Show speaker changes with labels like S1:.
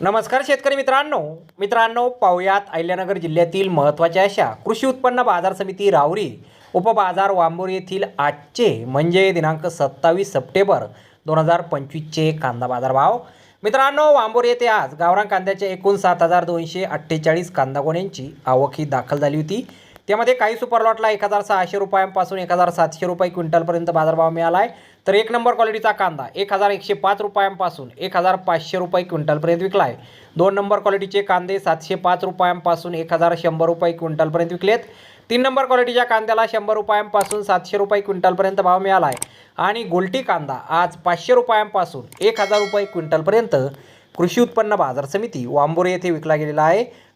S1: नमस्कार शेतकरी मित्रांनो. मित्रांनो पाहुयात अहिल्यानगर जिल्ह्यातील महत्त्वाच्या अशा कृषी उत्पन्न बाजार समिती रावरी उपबाजार वांबोर येथील आजचे म्हणजे दिनांक सत्तावीस सप्टेंबर दोन हजार पंचवीसचे कांदा बाजार भाव मित्रांनो वांबोर येथे आज गावरान कांद्याच्या एकूण सात हजार दोनशे अठ्ठेचाळीस कांदा गोण्यांची आवक ही दाखल झाली होती. त्यामध्ये काही सुपर लॉटला एक हजार सहाशे रुपयांपासून एक हजार सातशे रुपये क्विंटलपर्यंत बाजारभाव मिळाला आहे तर एक नंबर क्वालिटीचा कांदा एक हजार एकशे पाच रुपयांपासून एक हजार पाचशे रुपये क्विंटलपर्यंत विकला आहे दोन नंबर क्वालिटीचे कांदे सातशे पाच रुपयांपासून एक हजार शंभर रुपये क्विंटलपर्यंत विकलेत. तीन नंबर क्वालिटीच्या कांद्याला शंभर रुपयांपासून सातशे रुपये क्विंटलपर्यंत भाव मिळाला आहे आणि गोल्टी कांदा आज पाचशे रुपयांपासून एक हजार रुपये क्विंटलपर्यंत कृषी उत्पन्न बाजार समिती वांबोरे येथे विकला गेलेला आहे.